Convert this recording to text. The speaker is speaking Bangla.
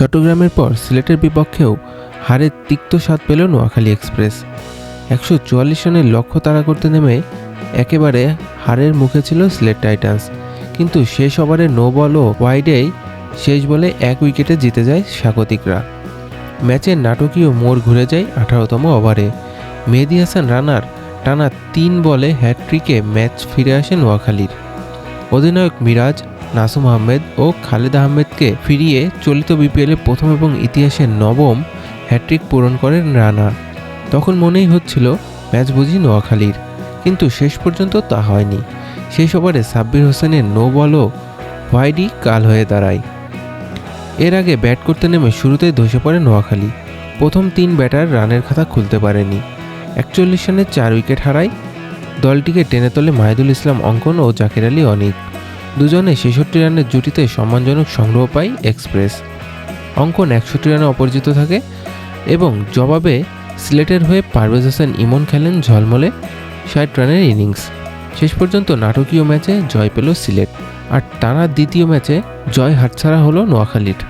চট্টগ্রামের পর সিলেটের বিপক্ষেও হারের তিক্ত স্বাদ পেল নোয়াখালী এক্সপ্রেস। একশো চুয়াল্লিশ রানের লক্ষ্য তাড়া করতে নেমে একেবারে হারের মুখে ছিল সিলেট টাইটান্স। কিন্তু শেষ ওভারে নো বল ও ওয়াইডেই শেষ বলে এক উইকেটে জিতে যায় স্বাগতিকরা। ম্যাচের নাটকীয় মোড় ঘুরে যায় আঠারোতম ওভারে। মেহেদি হাসান রানার টানা তিন বলে হ্যাট্রিকে ম্যাচ ফিরে আসে নোয়াখালীর। অধিনায়ক মিরাজ নাসুম আহমেদ ও খালেদ আহমেদকে ফিরিয়ে চলিত বিপিএলে প্রথম এবং ইতিহাসের নবম হ্যাট্রিক পূরণ করেন রানা। তখন মনেই হচ্ছিল, ম্যাচ বুঝি নোয়াখালীর। কিন্তু শেষ পর্যন্ত তা হয়নি। শেষ ওভারে সাব্বির হোসেনের নো বলও হোয়াইডি কাল হয়ে দাঁড়ায়। এর আগে ব্যাট করতে নেমে শুরুতেই ধসে পড়ে নোয়াখালী। প্রথম তিন ব্যাটার রানের খাতা খুলতে পারেনি। একচল্লিশ রানে চার উইকেট হারায়। দলটিকে টেনে তোলে মাহিদুল ইসলাম অঙ্কন ও জাকির আলী অনিক। দুজনে ছেষট্টি রানের জুটিতে সম্মানজনক সংগ্রহ পায় এক্সপ্রেস। অঙ্কন একষট্টি রানে অপরিচিত থাকে এবং জবাবে সিলেটের হয়ে পারভেজ হোসেন ইমন খেলেন ঝলমলে ষাট রানের ইনিংস। শেষ পর্যন্ত নাটকীয় ম্যাচে জয় পেল সিলেট। আর টানা দ্বিতীয় ম্যাচে জয় হাতছাড়া হলো নোয়াখালীর।